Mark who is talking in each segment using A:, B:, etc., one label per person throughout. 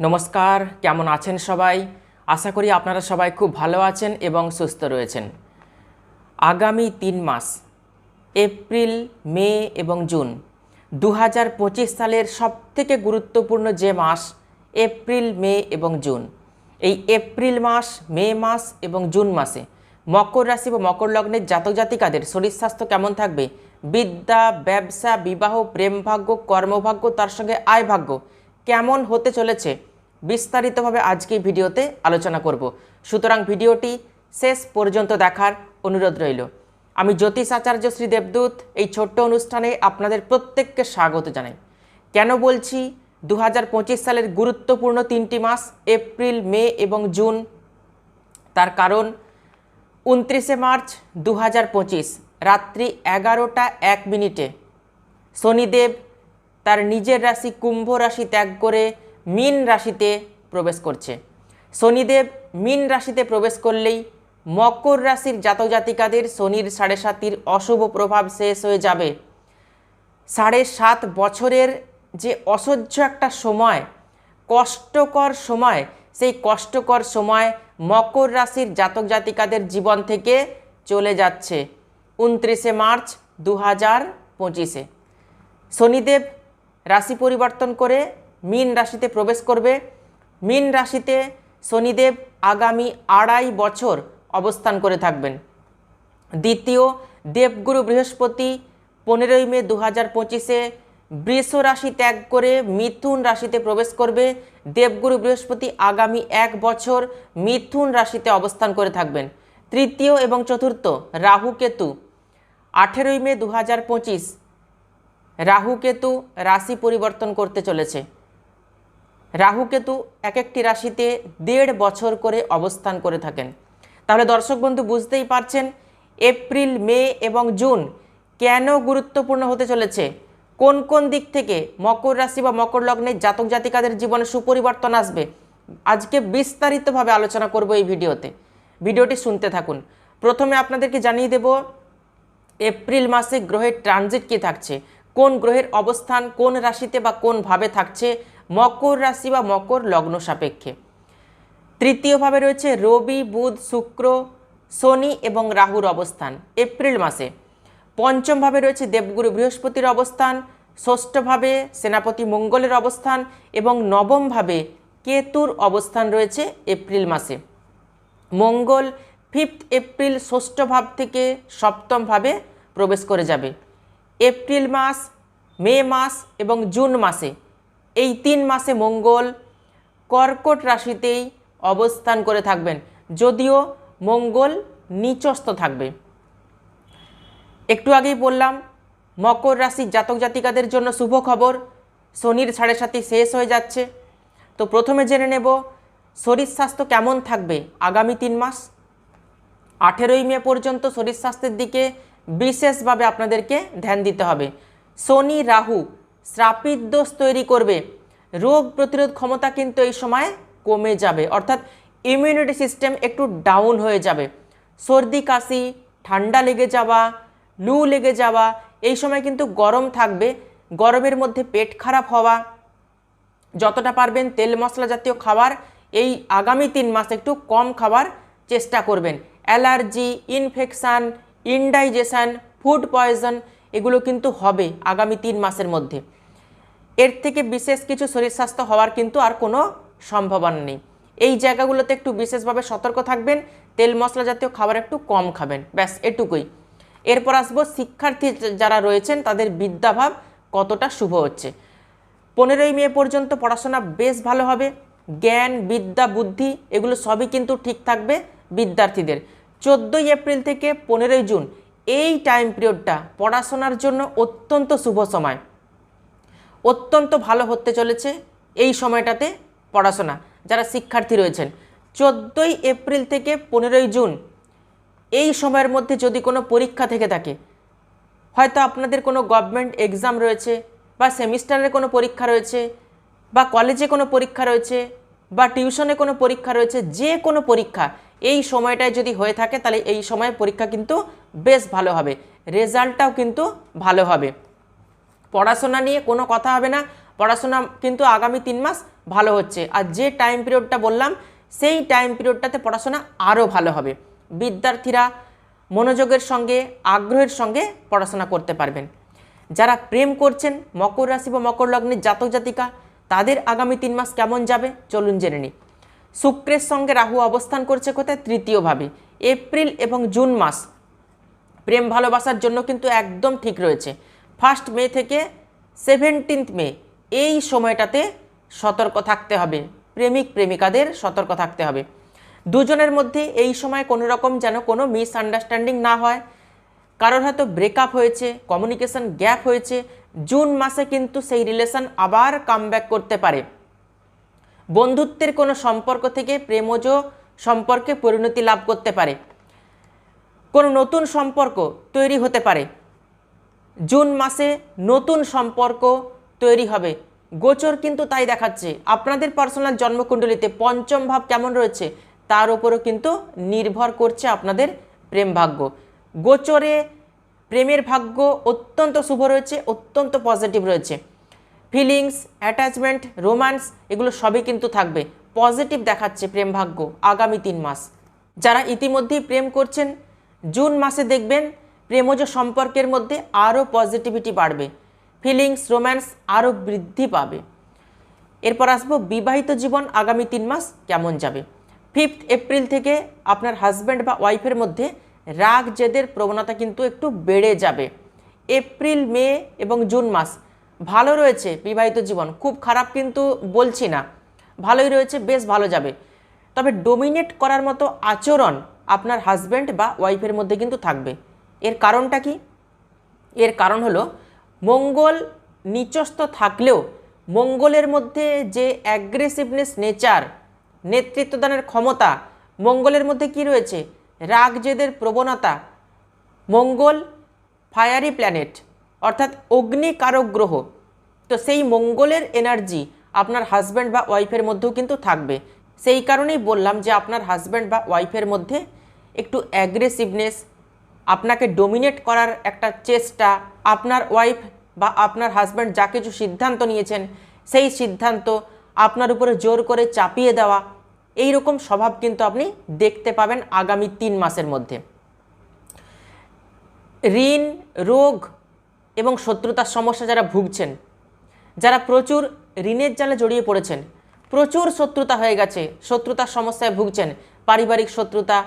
A: নমস্কার, কেমন আছেন সবাই? আশা করি আপনারা সবাই খুব ভালো আছেন এবং সুস্থ রয়েছেন। আগামী তিন মাস, এপ্রিল, মে এবং জুন দু হাজার পঁচিশ সালের সবথেকে গুরুত্বপূর্ণ যে মাস, এপ্রিল, মে এবং জুন। এই এপ্রিল মাস, মে মাস এবং জুন মাসে মকর রাশি বা মকর লগ্নের জাতক জাতিকাদের শরীর স্বাস্থ্য কেমন থাকবে? বিদ্যা, ব্যবসা, বিবাহ, প্রেম ভাগ্য, কর্মভাগ্য, তার সঙ্গে আয় ভাগ্য কেমন হতে চলেছে, বিস্তারিতভাবে আজকে ভিডিওতে আলোচনা করব। সুতরাং ভিডিওটি শেষ পর্যন্ত দেখার অনুরোধ রইল। আমি জ্যোতিষ আচার্য শ্রী দেবদূত, এই ছোট্ট অনুষ্ঠানে আপনাদের প্রত্যেককে স্বাগত জানাই। কেন বলছি দু হাজার পঁচিশ সালের গুরুত্বপূর্ণ তিনটি মাস, এপ্রিল, মে এবং জুন। তার কারণ, উনত্রিশে মার্চ দু হাজার পঁচিশ, রাত্রি এগারোটা এক মিনিটে। শনিদেব তার নিজের রাশি কুম্ভ রাশি ত্যাগ করে মীন রাশিতে প্রবেশ করছে। শনিদেব মীন রাশিতে প্রবেশ করলেই মকর রাশির জাতক জাতিকাদের শনির সাড়ে সাতির অশুভ প্রভাব শেষ হয়ে যাবে। সাড়ে সাত বছরের যে অসহ্য একটা সময়, কষ্টকর সময়, সেই কষ্টকর সময় মকর রাশির জাতক জাতিকাদের জীবন থেকে চলে যাচ্ছে। উনত্রিশে মার্চ দু হাজার পঁচিশে। শনিদেব রাশি পরিবর্তন করে মীন রাশিতে প্রবেশ করবে। মীন রাশিতে শনিদেব আগামী আড়াই বছর অবস্থান করে থাকবেন। দ্বিতীয়, দেবগুরু বৃহস্পতি পনেরোই মে দু হাজার পঁচিশে বৃষ রাশি ত্যাগ করে মিথুন রাশিতে প্রবেশ করবে। দেবগুরু বৃহস্পতি আগামী এক বছর মিথুন রাশিতে অবস্থান করে থাকবেন। তৃতীয় এবং চতুর্থ, রাহু কেতু, আঠেরোই মে দু হাজার পঁচিশ রাহু কেতু রাশি পরিবর্তন করতে চলেছে। রাহু কেতু এক একটি রাশিতে দেড় বছর করে অবস্থান করে থাকেন। তাহলে দর্শক বন্ধু বুঝতেই পারছেন, এপ্রিল, মে এবং জুন কেন গুরুত্বপূর্ণ হতে চলেছে? কোন কোন দিক থেকে? মকর রাশি বা মকর লগ্নের জাতক জাতিকাদের জীবনে সুপরিবর্তন আসবে? আজকে বিস্তারিতভাবে আলোচনা করব এই ভিডিওতে। ভিডিওটি শুনতে থাকুন। প্রথমে আপনাদেরকে জানিয়ে দেব, এপ্রিল মাসে গ্রহের ট্রানজিট কী থাকছে? কোন গ্রহের অবস্থান, কোন রাশিতে বা কোন ভাবে থাকছে, মকর রাশি বা মকর লগ্ন সাপেক্ষে। তৃতীয়ভাবে রয়েছে রবি, বুধ, শুক্র, শনি এবং রাহুর অবস্থান, এপ্রিল মাসে। পঞ্চমভাবে রয়েছে দেবগুরু বৃহস্পতির অবস্থান ষষ্ঠভাবে সেনাপতি মঙ্গলের অবস্থান এবং নবমভাবে কেতুর অবস্থান রয়েছে এপ্রিল মাসে। মঙ্গল ফিফথ এপ্রিল ষষ্ঠ ভাব থেকে সপ্তম ভাবে প্রবেশ করে যাবে। এপ্রিল মাস, মে মাস এবং জুন মাসে। এই তিন মাসে মঙ্গল কর্কট রাশিতেই অবস্থান করে থাকবেন। যদিও মঙ্গল নিচস্থ থাকবে। একটু আগেই বললাম, মকর রাশির জাতক জাতিকাদের জন্য শুভ খবর। শনির সাড়ে সাতি শেষ হয়ে যাচ্ছে। তো প্রথমে জেনে নেব, শরীর স্বাস্থ্য কেমন থাকবে আগামী তিন মাস? আঠেরোই মে পর্যন্ত শরীর স্বাস্থ্যের দিকে বিশেষভাবে আপনাদেরকে ধ্যান দিতে হবে। শনি, রাহু, শ্রাপিত দোষ তৈরি করবে। রোগ প্রতিরোধ ক্ষমতা কিন্তু এই সময় কমে যাবে। অর্থাৎ ইমিউনিটি সিস্টেম একটু ডাউন হয়ে যাবে। সর্দি, কাশি, ঠান্ডা লেগে যাওয়া লু লেগে যাওয়া, এই সময় কিন্তু গরম থাকবে। গরমের মধ্যে পেট খারাপ হওয়া, যতটা পারবেন তেল মশলা জাতীয় খাবার এই আগামী তিন মাস একটু কম খাবার চেষ্টা করবেন। Allergy infection indigestion food poison এগুলো কিন্তু হবে আগামী তিন মাসের মধ্যে। এর থেকে বিশেষ কিছু শরীর স্বাস্থ্য হওয়ার কিন্তু আর কোনো সম্ভাবনা নেই। এই জায়গাগুলোতে একটু বিশেষভাবে সতর্ক থাকবেন, তেল মশলা জাতীয় খাবার একটু কম খাবেন, ব্যাস এটুকুই। এরপর আসব শিক্ষার্থী যারা রয়েছেন, তাদের বিদ্যাভাব কতটা শুভ হচ্ছে। পনেরোই মে পর্যন্ত পড়াশোনা বেশ ভালো হবে, জ্ঞান, বিদ্যা, বুদ্ধি, এগুলো সবই কিন্তু ঠিক থাকবে বিদ্যার্থীদের। চোদ্দোই এপ্রিল থেকে পনেরোই জুন এই টাইম পিরিয়ডটা পড়াশোনার জন্য অত্যন্ত শুভ সময়। অত্যন্ত ভালো হতে চলেছে এই সময়টাতে পড়াশোনা। যারা শিক্ষার্থী রয়েছেন, চোদ্দোই এপ্রিল থেকে পনেরোই জুন এই সময়ের মধ্যে যদি কোনো পরীক্ষা থেকে থাকে, হয়তো আপনাদের কোনো গভর্নমেন্ট এক্সাম রয়েছে বা সেমিস্টারের কোনো পরীক্ষা রয়েছে বা কলেজে কোনো পরীক্ষা রয়েছে বা টিউশনে কোনো পরীক্ষা রয়েছে, যে কোনো পরীক্ষা এই সময়টায় যদি হয়ে থাকে, তাহলে এই সময় পরীক্ষা কিন্তু বেশ ভালো হবে। রেজাল্টটাও কিন্তু ভালো হবে। পড়াশোনা নিয়ে কোনো কথা হবে না। পড়াশোনা কিন্তু আগামী তিন মাস ভালো হচ্ছে। আর যে টাইম পিরিয়ডটা বললাম, সেই টাইম পিরিয়ডটাতে পড়াশোনা আরও ভালো হবে। বিদ্যার্থীরা মনোযোগের সঙ্গে, আগ্রহের সঙ্গে পড়াশোনা করতে পারবেন। যারা প্রেম করছেন, মকর রাশি বা মকর লগ্নের জাতক জাতিকা, তাদের আগামী তিন মাস কেমন যাবে? চলুন জেনে নিই। শুক্রের সঙ্গে রাহু অবস্থান করছে কোথায়? তৃতীয়ভাবে। এপ্রিল এবং জুন মাস। প্রেম ভালোবাসার জন্য কিন্তু একদম ঠিক রয়েছে। ফার্স্ট মে থেকে সেভেন্টিন্থ মে, এই সময়টাতে সতর্ক থাকতে হবে। প্রেমিক, প্রেমিকাদের সতর্ক থাকতে হবে। দুজনের মধ্যে এই সময় কোনো রকম যেন কোনো মিসআন্ডারস্ট্যান্ডিং না হয়। কারোর হয়তো ব্রেকআপ হয়েছে কমিউনিকেশন গ্যাপ হয়েছে। জুন মাসে কিন্তু সেই রিলেশন আবার কামব্যাক করতে পারে। বন্ধুত্বের কোনো সম্পর্ক থেকে প্রেমজ সম্পর্কে পরিণতি লাভ করতে পারে। কোনো নতুন সম্পর্ক তৈরি হতে পারে। জুন মাসে নতুন সম্পর্ক তৈরি হবে। গোচর কিন্তু তাই দেখাচ্ছে। আপনাদের পার্সোনাল জন্মকুণ্ডলিতে পঞ্চম ভাব কেমন রয়েছে তার উপরও কিন্তু নির্ভর করছে আপনাদের প্রেম ভাগ্য। গোচরে প্রেমের ভাগ্য অত্যন্ত শুভ রয়েছে, অত্যন্ত পজিটিভ রয়েছে। ফিলিংস, অ্যাটাচমেন্ট, রোম্যান্স, এগুলো সবই কিন্তু থাকবে। পজিটিভ দেখাচ্ছে প্রেম ভাগ্য আগামী তিন মাস। যারা ইতিমধ্যেই প্রেম করছেন, জুন মাসে দেখবেন প্রেমজ সম্পর্কের মধ্যে আরও পজিটিভিটি বাড়বে। ফিলিংস, রোম্যান্স আরও বৃদ্ধি পাবে। এরপর আসব বিবাহিত জীবন আগামী তিন মাস কেমন যাবে? ফিফথ এপ্রিল থেকে আপনার হাজব্যান্ড বা ওয়াইফের মধ্যে রাগ জেদের প্রবণতা কিন্তু একটু বেড়ে যাবে। এপ্রিল, মে এবং জুন মাস ভালো রয়েছে বিবাহিত জীবন, খুব খারাপ কিন্তু বলছি না। ভালোই রয়েছে, বেশ ভালো যাবে। তবে ডোমিনেট করার মতো আচরণ আপনার হাজব্যান্ড বা ওয়াইফের মধ্যে কিন্তু থাকবে। এর কারণটা কি? এর কারণ হলো মঙ্গল নিচস্থ থাকলেও মঙ্গলের মধ্যে যে অ্যাগ্রেসিভনেস নেচার নেতৃত্বদানের ক্ষমতা, মঙ্গলের মধ্যে কি রয়েছে? রাগ জেদের প্রবণতা। মঙ্গল ফায়ারি প্ল্যানেট অর্থাৎ অগ্নিকারক গ্রহ তো সেই মঙ্গলের এনার্জি আপনার হাজব্যান্ড বা ওয়াইফের মধ্যেও কিন্তু থাকবে। সেই কারণেই বললাম যে আপনার হাজব্যান্ড বা ওয়াইফের মধ্যে একটু অ্যাগ্রেসিভনেস আপনাকে ডোমিনেট করার একটা চেষ্টা, আপনার ওয়াইফ বা আপনার হাজব্যান্ড যা কিছু সিদ্ধান্ত নিয়েছেন, সেই সিদ্ধান্ত আপনার উপরে জোর করে চাপিয়ে দেওয়া এই রকম স্বভাব কিন্তু আপনি দেখতে পাবেন আগামী তিন মাসের মধ্যে। ঋণ, রোগ এবং শত্রুতার সমস্যা যারা ভুগছেন, যারা প্রচুর ঋণের জালে জড়িয়ে পড়েছেন, প্রচুর শত্রুতা হয়ে গেছে, শত্রুতার সমস্যায় ভুগছেন, পারিবারিক শত্রুতা,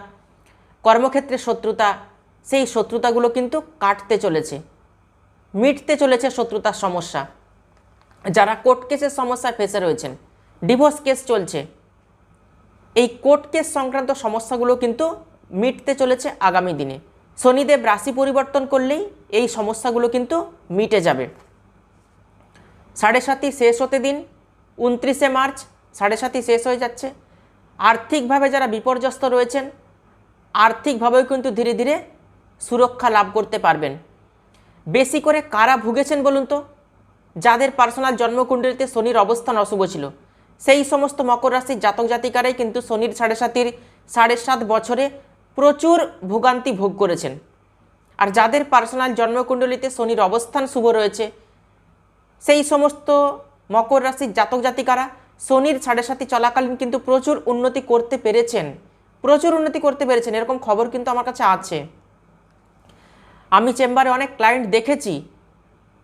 A: কর্মক্ষেত্রে শত্রুতা, সেই শত্রুতাগুলো কিন্তু কাটতে চলেছে, মিটতে চলেছে শত্রুতার সমস্যা। যারা কোর্ট কেসের সমস্যায় ফেসে রয়েছেন, ডিভোর্স কেস চলছে, এই কোর্ট কেস সংক্রান্ত সমস্যাগুলো কিন্তু মিটতে চলেছে আগামী দিনে। শনিদেব রাশি পরিবর্তন করলেই এই সমস্যাগুলো কিন্তু মিটে যাবে। সাড়ে সাতই শেষ হতে দিন, উনত্রিশে মার্চ, সাড়ে সাতই শেষ হয়ে যাচ্ছে। আর্থিকভাবে যারা বিপর্যস্ত রয়েছেন, আর্থিকভাবেও কিন্তু ধীরে ধীরে সুরক্ষা লাভ করতে পারবেন। বেশি করে কারা ভুগেছেন বলুন তো? যাদের পার্সোনাল জন্মকুণ্ডলিতে শনির অবস্থান অশুভ ছিল। সেই সমস্ত মকর রাশির জাতক জাতিকারাই কিন্তু শনির সাড়ে সাতির সাড়ে সাত বছরে প্রচুর ভোগান্তি ভোগ করেছেন। আর যাদের পার্সোনাল জন্মকুণ্ডলিতে শনির অবস্থান শুভ রয়েছে, সেই সমস্ত মকর রাশির জাতক জাতিকারা শনির সাড়ে সাতি চলাকালীন কিন্তু প্রচুর উন্নতি করতে পেরেছেন। প্রচুর উন্নতি করতে পেরেছেন, এরকম খবর কিন্তু আমার কাছে আছে। আমি চেম্বারে অনেক ক্লায়েন্ট দেখেছি,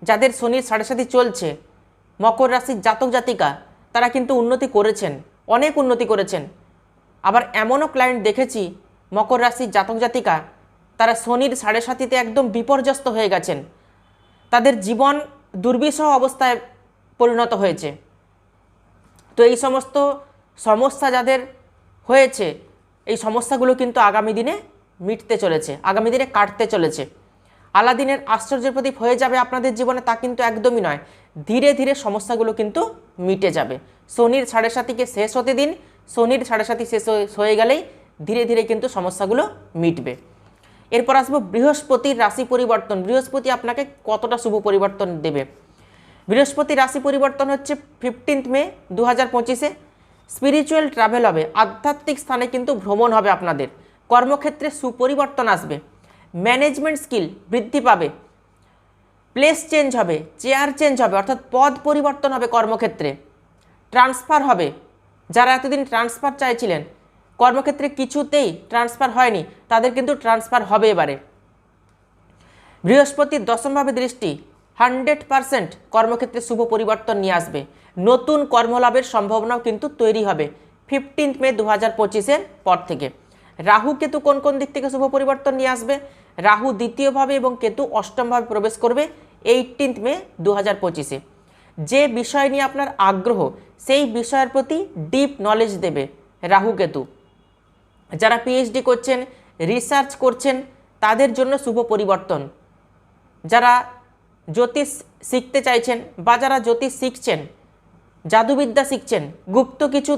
A: যাদের শনির সাড়ে সাথে চলছে। মকর রাশির জাতক জাতিকা, তারা কিন্তু উন্নতি করেছেন, অনেক উন্নতি করেছেন। আবার এমনও ক্লায়েন্ট দেখেছি, মকর রাশির জাতক জাতিকা তারা শনির সাড়ে সাতিতে একদম বিপর্যস্ত হয়ে গেছেন। তাদের জীবন দুর্বিষহ অবস্থায় পরিণত হয়েছে। তো এই সমস্ত সমস্যা যাদের হয়েছে, এই সমস্যাগুলো কিন্তু আগামী দিনে মিটতে চলেছে, আগামী দিনে কাটতে চলেছে। আলাদিনের আশ্চর্যের প্রদীপ হয়ে যাবে আপনাদের জীবনে তা কিন্তু একদমই নয়। ধীরে ধীরে সমস্যাগুলো কিন্তু মিটে যাবে। শনির সাড়ে সাতিকে শেষ হতে দিন, শনির সাড়ে সাতি শেষ হয়ে গেলেই ধীরে ধীরে কিন্তু সমস্যাগুলো মিটবে। এরপর আসব বৃহস্পতির রাশি পরিবর্তন। বৃহস্পতি আপনাকে কতটা শুভ পরিবর্তন দেবে? বৃহস্পতি রাশি পরিবর্তন হচ্ছে ফিফটিন্থ মে দু হাজার পঁচিশে। স্পিরিচুয়াল ট্রাভেল হবে, আধ্যাত্মিক স্থানে কিন্তু ভ্রমণ হবে আপনাদের। কর্মক্ষেত্রে সুপরিবর্তন আসবে ম্যানেজমেন্ট স্কিল বৃদ্ধি পাবে প্লেস চেঞ্জ হবে চেয়ার চেঞ্জ হবে, অর্থাৎ পদ পরিবর্তন হবে কর্মক্ষেত্রে। ট্রান্সফার হবে, যারা এতদিন ট্রান্সফার চাইছিলেন কর্মক্ষেত্রে কিছুতেই ট্রান্সফার হয়নি, তাদের কিন্তু ট্রান্সফার হবে এবারে। বৃহস্পতির দশমভাবে দৃষ্টি হান্ড্রেড পারসেন্ট কর্মক্ষেত্রে শুভ পরিবর্তন নিয়ে আসবে। নতুন কর্মলাভের সম্ভাবনাও কিন্তু তৈরি হবে ফিফটিন্থ মে দু হাজার পঁচিশের পর থেকে। রাহু কেতু কোন কোন দিক থেকে শুভ পরিবর্তন নিয়ে আসবে? রাহু দ্বিতীয়ভাবে এবং কেতু অষ্টমভাবে প্রবেশ করবে এইটিন্থ মে দু হাজার পঁচিশে। যে বিষয় নিয়ে আপনার আগ্রহ, সেই বিষয়ের প্রতি ডিপ নলেজ দেবে রাহু কেতু। যারা পিএইচডি করছেন রিসার্চ করছেন, তাদের জন্য শুভ পরিবর্তন। যারা জ্যোতিষ শিখতে চাইছেন বা যারা জ্যোতিষ শিখছেন, জাদুবিদ্যা শিখছেন, গুপ্ত কিছু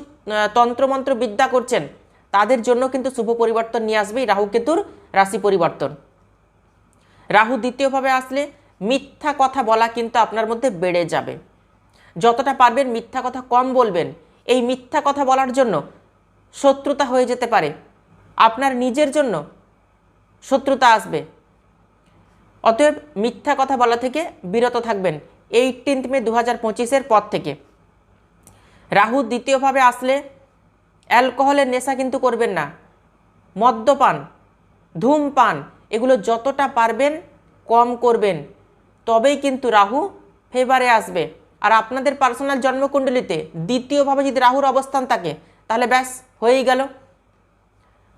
A: তন্ত্রমন্ত্র বিদ্যা করছেন, তাদের জন্য কিন্তু শুভ পরিবর্তন নিয়ে আসবে এই রাহু কেতুর রাশি পরিবর্তন। রাহু দ্বিতীয়ভাবে আসলে মিথ্যা কথা বলা কিন্তু আপনার মধ্যে বেড়ে যাবে। যতটা পারবেন মিথ্যা কথা কম বলবেন। এই মিথ্যা কথা বলার জন্য শত্রুতা হয়ে যেতে পারে। আপনার নিজের জন্য শত্রুতা আসবে। অতএব মিথ্যা কথা বলা থেকে বিরত থাকবেন এইটিন্থ মে দু হাজার পঁচিশের পর থেকে। রাহু দ্বিতীয়ভাবে আসলে অ্যালকোহলের নেশা কিন্তু করবেন না। মদ্যপান, ধূমপান, এগুলো যতটা পারবেন কম করবেন। তবেই কিন্তু রাহু ফেভারে আসবে। আর আপনাদের পার্সোনাল জন্মকুণ্ডলিতে দ্বিতীয়ভাবে যদি রাহুর অবস্থান থাকে তাহলে ব্যাস, হয়েই গেল।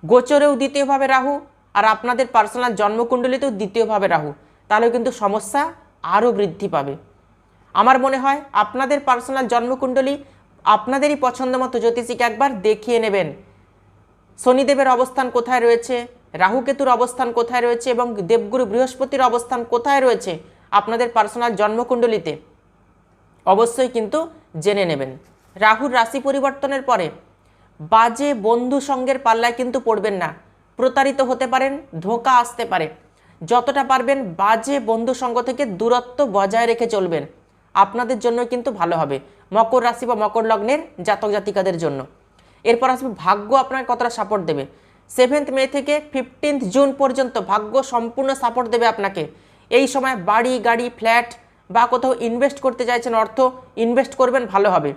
A: গোচরেও দ্বিতীয়ভাবে রাহু, আর আপনাদের পার্সোনাল জন্মকুণ্ডলিতেও দ্বিতীয়ভাবে রাহু। তাহলে কিন্তু সমস্যা আরও বৃদ্ধি পাবে। আমার মনে হয় আপনাদের পার্সোনাল জন্মকুণ্ডলী আপনাদেরই পছন্দ মতো জ্যোতিষীকে একবার দেখিয়ে নেবেন। শনিদেবের অবস্থান কোথায় রয়েছে, রাহুকেতুর অবস্থান কোথায় রয়েছে এবং দেবগুরু বৃহস্পতির অবস্থান কোথায় রয়েছে আপনাদের পার্সোনাল জন্মকুণ্ডলিতে। অবশ্যই কিন্তু জেনে নেবেন। রাহুর রাশি পরিবর্তনের পরে বাজে বন্ধু সঙ্গের পাল্লায় কিন্তু পড়বেন না। প্রতারিত হতে পারেন, ধোকা আসতে পারে। যতটা পারবেন বাজে বন্ধু সঙ্গ থেকে দূরত্ব বজায় রেখে চলবেন। আপনাদের জন্য কিন্তু ভালো হবে। মকর রাশি বা মকর লগ্নের জাতক জাতিকাদের জন্য। এরপর আসবে ভাগ্য আপনাকে কতটা সাপোর্ট দেবে। সেভেন্থ মে থেকে ফিফটিন্থ জুন পর্যন্ত ভাগ্য সম্পূর্ণ সাপোর্ট দেবে আপনাকে। এই সময় বাড়ি, গাড়ি ফ্ল্যাট বা কোথাও ইনভেস্ট করতে চাইছেন অর্থ ইনভেস্ট করবেন, ভালো হবে।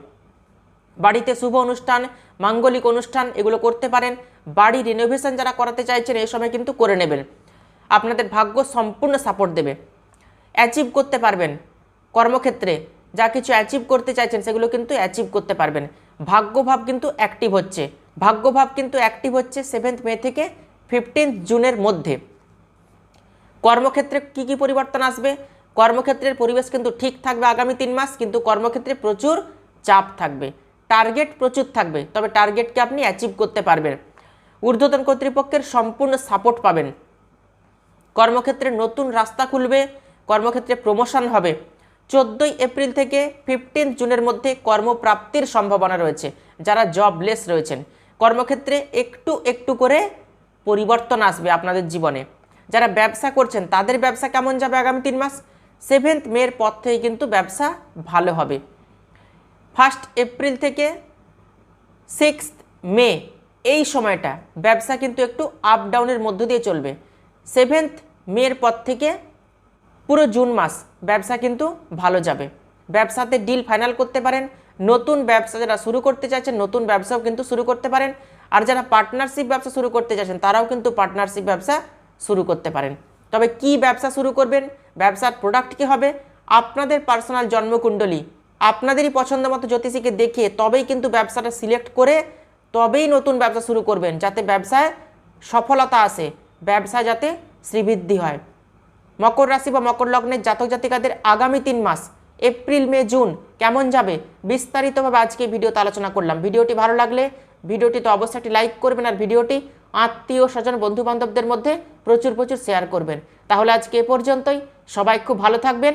A: বাড়িতে শুভ অনুষ্ঠান, মাঙ্গলিক অনুষ্ঠান এগুলো করতে পারেন। বাড়ি রিনোভেশন যারা করাতে চাইছেন এই সময় কিন্তু করে নেবেন। আপনাদের ভাগ্য সম্পূর্ণ সাপোর্ট দেবে। অ্যাচিভ করতে পারবেন। কর্মক্ষেত্রে যা কিছু অ্যাচিভ করতে চাইছেন সেগুলো কিন্তু অ্যাচিভ করতে পারবেন। ভাগ্যভাব কিন্তু অ্যাক্টিভ হচ্ছে। ভাগ্যভাব কিন্তু অ্যাক্টিভ হচ্ছে সেভেন্থ মে থেকে ফিফটিন্থ জুনের মধ্যে। কর্মক্ষেত্রে কি কি পরিবর্তন আসবে? কর্মক্ষেত্রের পরিবেশ কিন্তু ঠিক থাকবে আগামী তিন মাস, কিন্তু কর্মক্ষেত্রে প্রচুর চাপ থাকবে। টার্গেট প্রচুর থাকবে, তবে টার্গেটকে আপনি অ্যাচিভ করতে পারবেন। ঊর্ধ্বতন কর্তৃপক্ষের সম্পূর্ণ সাপোর্ট পাবেন। কর্মক্ষেত্রে নতুন রাস্তা খুলবে, কর্মক্ষেত্রে প্রমোশন হবে। চোদ্দোই এপ্রিল থেকে ফিফটিন জুনের মধ্যে কর্মপ্রাপ্তির সম্ভাবনা রয়েছে, যারা জবলেস রয়েছেন। কর্মক্ষেত্রে একটু একটু করে পরিবর্তন আসবে আপনাদের জীবনে। যারা ব্যবসা করছেন, তাদের ব্যবসা কেমন যাবে আগামী তিন মাস? সেভেন্থ মের পর থেকে কিন্তু ব্যবসা ভালো হবে। ফার্স্ট এপ্রিল থেকে সিক্স মে, এই সময়টা ব্যবসা কিন্তু একটু আপ ডাউনের মধ্য দিয়ে চলবে। সেভেন্থ মের পর থেকে পুরো জুন মাস ব্যবসা কিন্তু ভালো যাবে। ব্যবসাতে ডিল ফাইনাল করতে পারেন, নতুন ব্যবসা যারা শুরু করতে চাইছেন, নতুন ব্যবসাও কিন্তু শুরু করতে পারেন, আর যারা পার্টনারশিপ ব্যবসা শুরু করতে চাইছেন, তারাও কিন্তু পার্টনারশিপ ব্যবসা শুরু করতে পারেন। তবে কি ব্যবসা শুরু করবেন? ব্যবসার প্রোডাক্ট কী হবে? আপনাদের পার্সোনাল জন্মকুণ্ডলী আপনাদেরই পছন্দ মতো জ্যোতিষীকে দেখিয়ে তবেই কিন্তু ব্যবসাটা সিলেক্ট করে তবেই নতুন ব্যবসা শুরু করবেন, যাতে ব্যবসায় সফলতা আসে, ব্যবসা যাতে শ্রীবৃদ্ধি হয়। মকর রাশি বা মকর লগ্নের জাতক জাতিকাদের আগামী তিন মাস, এপ্রিল, মে, জুন, কেমন যাবে? বিস্তারিতভাবে আজকে ভিডিওতে আলোচনা করলাম। ভিডিওটি ভালো লাগলে ভিডিওটি তো অবশ্যই একটি লাইক করবেন আর ভিডিওটি আত্মীয় স্বজন বন্ধু বান্ধবদের মধ্যে প্রচুর প্রচুর শেয়ার করবেন। তাহলে আজকে এ পর্যন্তই। সবাই খুব ভালো থাকবেন।